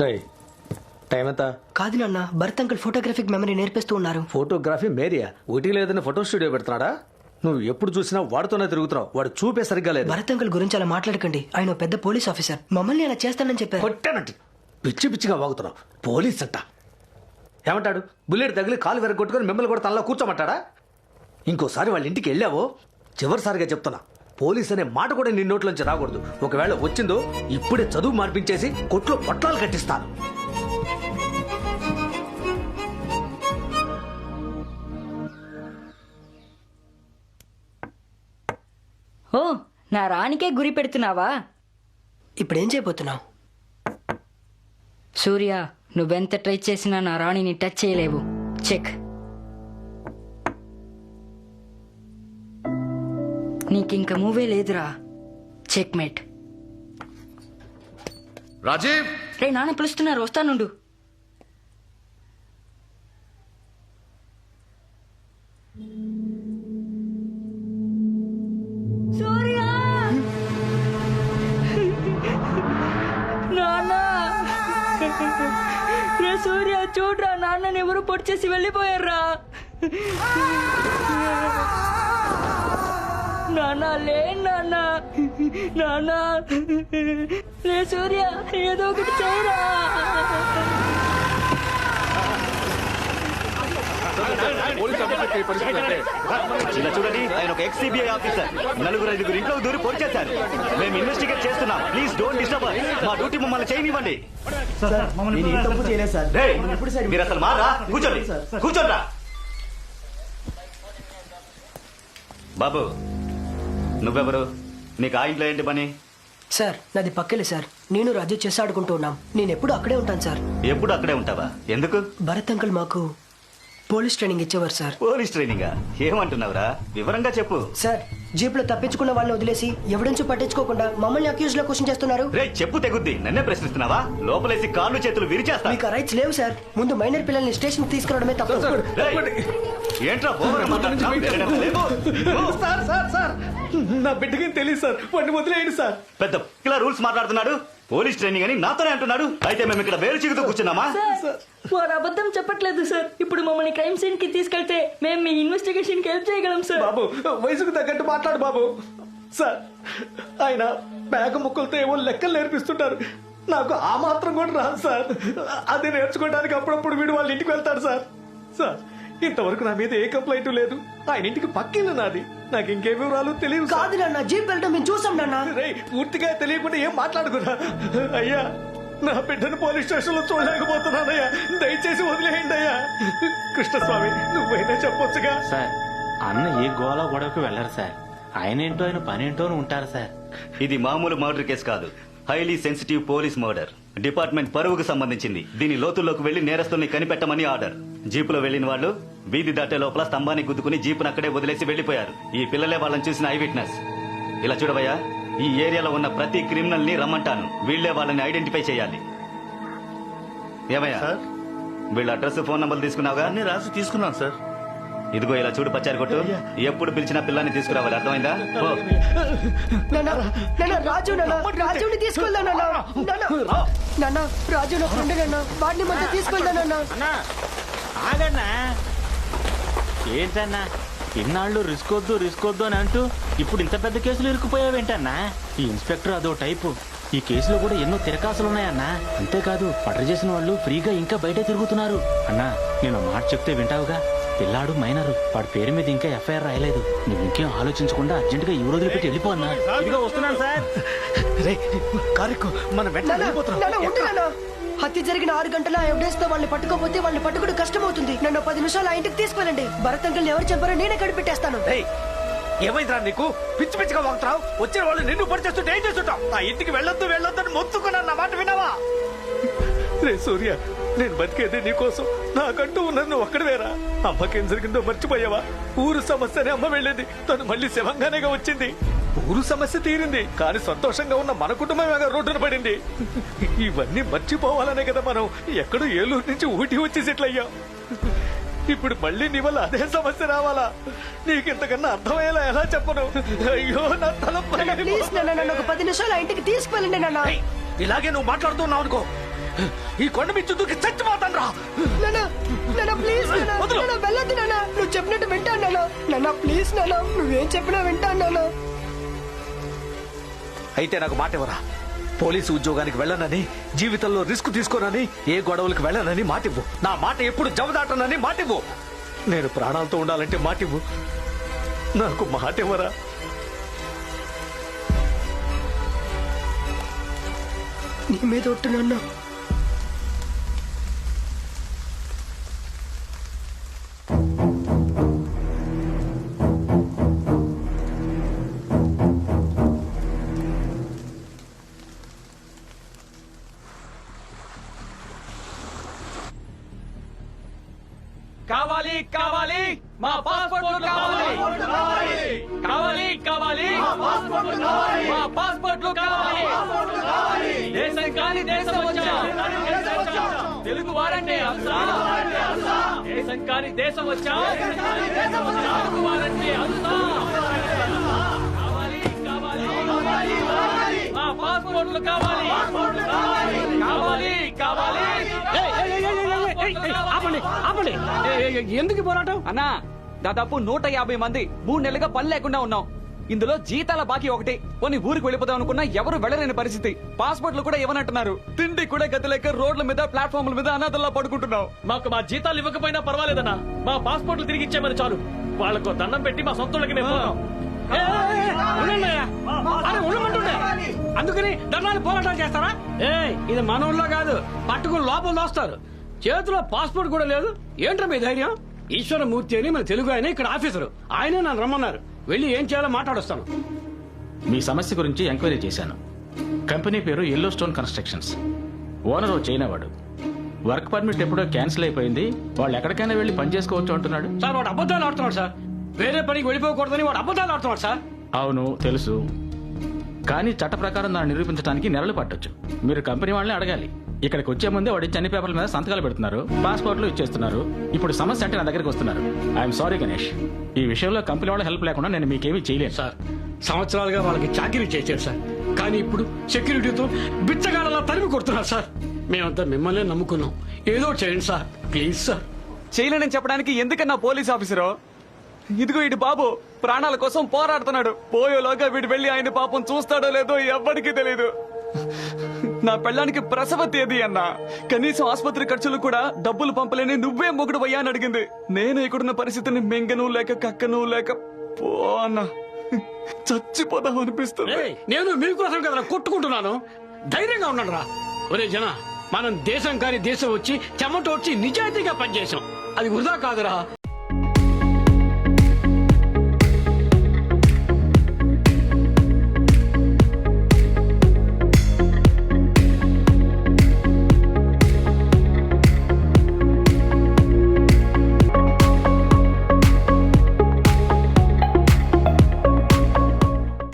రై time ఎంత? కాదు నాన్న భరత్ అంకుల్ ఫోటోగ్రఫిక్ మెమరీ నేర్పిస్తూ ఉన్నారు. ఫోటోగ్రఫీ మేరియా? ఒకటి లేదని ఫోటో స్టూడియో పెడుతున్నాడా? నువ్వు ఎప్పుడు చూసినా వాడితోనే తిరుగుతున్నావు వాడు చూపే సరిగ్గా లేదు. భరత్ అంకుల్ గురించి అలా మాట్లాడకండి. ఆయన పెద్ద పోలీస్ ఆఫీసర్. మమ్మల్ని అలా చేస్తానని చెప్పారు. కొట్టానంటే పిచ్చి పిచ్చిగా వాగుతున్నావు. పోలీస్ అంట. ఏమంటాడు? బుల్లెట్ తగిలి కాలు వెరగొట్టుకొని మిమ్మల్ని కూడా తనలో కూర్చోమంటాడా? ఇంకోసారి వాళ్ళ ఇంటికి వెళ్ళావో? చివరిసారిగా చెప్తున్నా. పోలీస్ అనే మాట కూడా నీ నోట్లోంచి రాకూడదు. ఒకవేళ వచ్చిందో ఇప్పుడే చదువు మార్పించేసి కొట్లో పొట్లాలు కట్టిస్తాను. ఓ నా రానికే గురి పెడుతున్నావా? ఇప్పుడు ఏం చేయబోతున్నావు? సూర్య నువ్వెంత ట్రై చేసినా నా రాణిని టచ్ చేయలేవు. చెక్. నీకింక మూవే లేదురా. Check mate Rajiv! రే నాన్న పిలుస్తున్నారు వస్తానుండు. సూర్య! చూడరా నాన్నని ఎవరు పొడి చేసి వెళ్ళిపోయారా నాన్న లే నాన్న నాన్న లే సూర్య ఏదో ఒకటి చేయరా. ఇలా చూడండి ఆయన ఒక ఎక్స్సిబిఐ ఆఫీసర్. నలుగురు ఐదుగురు ఇంట్లో దూరి పొడిచేశారు మేము ఇన్వెస్టిగేట్ చేస్తున్నాం. ప్లీజ్ డోంట్ డిస్టర్బ్ మా డ్యూటీ మమ్మల్ని చేయనివ్వండి. మీరు అసలు మారా? కూర్చోండి. కూర్చోండి బాబు నువ్వెవరు? నీకు ఆ ఇంట్లో ఏంటి పని? సార్ నాది పక్కలే సార్. నేను రాజు చేసి ఆడుకుంటూ ఉన్నాం. నేను ఎప్పుడు అక్కడే ఉంటాను సార్. ఎప్పుడు అక్కడే ఉంటావా? ఎందుకు? భరత్ అంకుల్ మాకు పోలీస్ ట్రైనింగ్ ఇచ్చేవారు సార్. పోలీస్ ట్రైనింగా? ఏమంటున్నావురా? వివరంగా చెప్పు. సార్ జీప్లో తప్పించుకున్న వాళ్ళని వదిలేసి ఎవిడెన్స్ పట్టించుకోకుండా మమ్మల్ని అక్యూజ్లో క్వశ్చన్ చేస్తున్నారు. రే చెప్పు తెగుద్ది. నన్నే ప్రశ్నిస్తున్నావా? లోపలేసి కాళ్ళు చేతులు విరిచేస్తా. మీకు రైట్స్ లేవు సార్. ముందు మైనర్ పిల్లల్ని స్టేషన్ తీసుకురావడమే తప్పు. ఏంట్రా. Sir sir sir. నా బిడ్డకి తెలియదు సార్. వాడిని వదిలేయండి సార్. పెద్ద ఇలా రూల్స్ మాట్లాడుతున్నాడు? పోలీస్ ట్రైనింగ్ అని నాతోనే అంటున్నాడు. అయితే మేము ఇక్కడ వేలు చిగుతూ కూర్చున్నామా? వారు అబద్ధం చెప్పట్లేదు సార్. ఇప్పుడు మమ్మల్ని క్రైమ్ సీన్కి తీసుకెళ్తే మేము మీ ఇన్వెస్టిగేషన్కి హెల్ప్ చేయగలం సార్. బాబు వయసుకు తగ్గట్టు మాట్లాడు బాబు. సార్ ఆయన మేక ముక్కలతో ఏవో లెక్కలు నేర్పిస్తుంటారు. నాకు ఆ మాత్రం కూడా రాదు సార్. అది నేర్చుకోవడానికి అప్పుడప్పుడు వీడు వాళ్ళ ఇంటికి వెళ్తాడు సార్. సార్ ఇంతవరకు నా మీద ఏ కంప్లైంట్ లేదు. ఆయన ఇంటికి పక్కింది నాది. నాకు ఇంకే వివరాలు తెలియదు. కాదు నాన్న జీప్ వెళ్ళడం మేము చూసాం నాన్న. రేయ్ పూర్తిగా తెలియకుండా ఏం మాట్లాడుకున్నా అయ్యా నా బిడ్డను పోలీస్ స్టేషన్లో చూడలేకపోతున్నానయ్యా. దయచేసి వదిలేయండి అయ్యా. కృష్ణస్వామి నువ్వైనా చెప్పొచ్చుగా? సార్ అన్న ఏ గోళ గొడవకు వెళ్ళరు సార్. ఆయన ఏంటో ఆయన పని ఏంటో అని ఉంటారు సార్. ఇది మామూలు మర్డర్ కేసు కాదు. Highly sensitive police murder. Department పరువుకు సంబంధించింది. దీని లోతుల్లోకి వెళ్ళి నేరస్తుల్ని కనిపెట్టమని ఆర్డర్. జీపులో వెళ్ళిన వాళ్ళు వీధి దాటే లోపల స్తంభాన్ని గుద్దుకుని జీపును అక్కడే వదిలేసి వెళ్ళిపోయారు ఈ పిల్లలే వాళ్ళని చూసిన ఐ విట్నెస్. ఇలా చూడవయ్యా ఈ ఏరియాలో ఉన్న ప్రతి క్రిమినల్ని రమ్మంటాను. వీళ్ళే వాళ్ళని ఐడెంటిఫై చేయాలి. ఏమయ్యా? వీళ్ళ అడ్రస్ ఫోన్ నంబర్ తీసుకున్నావుగా? అన్ని రాసి తీసుకున్నాను సార్. ఇదిగో ఇలా చూడు పచ్చారు కొట్టు. ఎప్పుడు పిలిచినా పిల్లాన్ని తీసుకురావాలి. అర్థమైందా? పో. నాన్న నాన్న రాజు నాన్న రాజుని తీసుకెళ్దా నాన్న. నాన్న. నాన్న రాజు నా ఫ్రెండ్ నాన్న. వాడిని మధ్య తీసుకెళ్దా నాన్న. అన్నా ఆగన్నా. ఏంటన్నా? ఇన్నాళ్ళు రిస్క్ వద్దు రిస్క్ వద్దు అని అంటూ ఇప్పుడు ఇంత పెద్ద కేసులు ఇరుక్కుపోయావేంటన్నా? ఈ ఇన్స్పెక్టర్ అదో టైపు. ఈ కేసులో కూడా ఎన్నో తిరకాసులు ఉన్నాయన్నా అంతేకాదు మర్డర్ చేసిన వాళ్ళు ఫ్రీగా ఇంకా బయటే తిరుగుతున్నారు. అన్నా నేను మాట చెప్తే వింటావుగా? పిల్లాడు మైనరు. వాడి పేరు మీద ఇంకా ఎఫ్ఐఆర్ రాయలేదు. నువ్వు ఇంకేం ఆలోచించకుండా అర్జెంట్గా ఈ రోజులు పెట్టి వెళ్ళిపో అన్నా. వస్తున్నాను సార్. మనం వెళ్ళిపోతున్నాం. నాన్న ఉండు నాన్న. హత్య జరిగిన ఆరు గంటల ఎవిడెన్స్తో వాళ్ళని పట్టుకోపోతే వాళ్ళని పట్టుకోవడం కష్టమవుతుంది. నన్ను పది నిమిషాలు ఆ ఇంటికి తీసుకెళ్ళండి. భరత్ అంకుల్ ఎవరు చెప్పారో నేనే కడిపెట్టేస్తాను రేయ్ ఏమైందిరా నీకు? పిచ్చి పిచ్చిగా వాగుతున్నావు? వచ్చిన వాళ్ళు నిన్ను పడి చేస్తుంటే ఏం చేస్తుంటావు? ఆ ఇంటికి వెళ్ళొద్దు వెళ్ళొద్దు అని మొత్తుకున్నాను నా మాట విన్నావా? రే సూర్య నేను బతికేది నీకోసం. నాకంటూ ఉన్నది నువ్వు ఒక్కడవేరా అమ్మకేం జరిగిందో మర్చిపోయావా? ఊరు సమస్యనే అమ్మ వెళ్ళేది. తను మళ్ళీ శివంగానేగా వచ్చింది. ఊరు సమస్య తీరింది కానీ సంతోషంగా ఉన్న మన కుటుంబమేగా రోడ్డున పడింది. ఇవన్నీ మర్చిపోవాలనే కదా మనం. ఎక్కడో ఏలూరు నుంచి ఊటి వచ్చి సెటిల్ అయ్యాం. ఇప్పుడు మళ్ళీ నీ వల్ల అదే సమస్య రావాలా? నీకు ఇంతకన్నా అర్థమయ్యేలా ఎలా చెప్పను? అయ్యో నా తల ప్లీజ్ నాన్న ఒక పది నిమిషాలు ఇంటికి తీసుకెళ్ళండి నాన్న. ఇలాగే నువ్వు మాట్లాడుతున్నావు అనుకో. ఈ కొండ మీద దూకి చచ్చిపోతాను రా. నాన్న నాన్న ప్లీజ్ వెళ్ళొద్దు నాన్న. నువ్వు చెప్పినట్టు వింటాను నాన్న. ప్లీజ్ నాన్న నువ్వేం చెప్పినా వింటాను నాన్న. అయితే నాకు మాట ఇవ్వరా? పోలీసు ఉద్యోగానికి వెళ్ళనని జీవితంలో రిస్క్ తీసుకోనని ఏ గొడవలకు వెళ్ళనని మాటివ్వు నా మాట ఎప్పుడు జవదాటనని మాటివ్వు నేను ప్రాణాలతో ఉండాలంటే మాటివ్వు నాకు మాట ఇవ్వరా? నీ మీద ఒట్టు కావాలి కావాలి మా పాస్పోర్ట్ కావాలి కావాలి కావాలి మా పాస్పోర్ట్లు కావాలి దేశం కాని దేశం వచ్చా తెలుగు వారంటే అంశా దేశం కాని దేశం వచ్చా తెలుగు వారంటే అంశా కావాలి కావాలి మా పాస్పోర్ట్లు కావాలి కావాలి కావాలి ఆపండి ఆపండి. ఎందుకు పోరాటం? అన్నా దాదాపు నూట యాభై మంది మూడు నెలలుగా పని లేకుండా ఉన్నాం. ఇందులో జీతాల బాకీ ఒకటి. కొన్ని ఊరికి వెళ్ళిపోదాం అనుకున్నా ఎవరు వెళ్ళలేని పరిస్థితి. పాస్పోర్ట్లు కూడా ఇవ్వనంటున్నారు. తిండి కూడా గతి లేక రోడ్ల మీద ప్లాట్ఫామ్ల మీద అనాథల్లా పడుకుంటున్నాం. మాకు మా జీతాలు ఇవ్వకపోయినా పర్వాలేదన్నా. మా పాస్పోర్ట్లు తిరిగి ఇచ్చేమని చాలు. వాళ్ళకు దండం పెట్టి మా సొంతలకి మేము. అందుకని దండాలు పోరాటాలు చేస్తారా? ఏ ఇది మన ఊళ్ళో కాదు. పట్టుకుని లోపల దోస్తారు. చేతిలో పాస్పోర్ట్ కూడా లేదు. ఏంట్రా మీ ధైర్యం? ఈశ్వరమూర్తి అని మన తెలుగు ఆయన ఇక్కడ ఆఫీసరు. ఆయనే నన్ను రమ్మన్నారు. వెళ్ళి ఏం చేయాలో మాట్లాడొస్తాను. మీ సమస్య గురించి ఎంక్వైరీ చేశాను. కంపెనీ పేరు ఎల్లో స్టోన్ కన్స్ట్రక్షన్స్ ఓనర్ ఓ చైనా వాడు వర్క్ పర్మిట్ ఎప్పుడో క్యాన్సిల్ అయిపోయింది. వాళ్ళు ఎక్కడికైనా వెళ్ళి పని చేసుకోవచ్చు అంటున్నాడు. సార్ వాడు అబద్ధాలు ఆడుతున్నాడు సార్. వేరే పనికి వెళ్ళిపోకూడదని వాడు అబద్ధాలు ఆడుతున్నాడు సార్. అవును తెలుసు. కానీ చట్ట ప్రకారం దాన్ని నిరూపించడానికి నెలలు పట్టొచ్చు. మీరు కంపెనీ వాళ్ళని అడగాలి. ఇక్కడికి వచ్చే ముందే వాడి అన్ని పేపర్ల మీద సంతకాలు పెడుతున్నారు పాస్పోర్ట్లు ఇచ్చేస్తున్నారు. ఇప్పుడు సమస్య అంటే నా దగ్గరికి వస్తున్నారు. ఐఎమ్ సారీ గణేష్ ఈ విషయంలో కంపెనీ వాళ్ళ హెల్ప్ లేకుండా నేను మీకేమీ చేయలేను. సార్ సంవత్సరాలుగా వాళ్ళకి చాకరీ చేశారు సార్. కానీ ఇప్పుడు సెక్యూరిటీతో బిచ్చగాళ్ళలా తరిమి కొడుతున్నారు సార్. మేమంతా మిమ్మల్ని నమ్ముకున్నాం. ఏదో చేయండి సార్. Please sir. చేయలేనని చెప్పడానికి ఎందుకన్నా పోలీస్ ఆఫీసరు? ఇదిగో ఇటు బాబు ప్రాణాల కోసం పోరాడుతున్నాడు. పోయేలోగా వీడు వెళ్ళి ఆయన పాపం చూస్తాడో లేదో ఎవ్వడికి తెలియదు నా పెళ్ళానికి ప్రసవ తేదీ అన్న. కనీసం ఆసుపత్రి ఖర్చులు కూడా డబ్బులు పంపలేని నువ్వే మొగుడు అయ్యా అని అడిగింది. నేను ఇక్కడున్న పరిస్థితిని మింగను లేక కక్కను లేక పో అన్న. చచ్చిపోదాం అనిపిస్తుంది. నేను మీకోసం కదా కొట్టుకుంటున్నాను. ధైర్యంగా ఉన్నాడు రా ఒరే జన మనం దేశం కాని దేశం వచ్చి చెమట వచ్చి నిజాయితీగా పనిచేసాం అది వృధా కాదురా.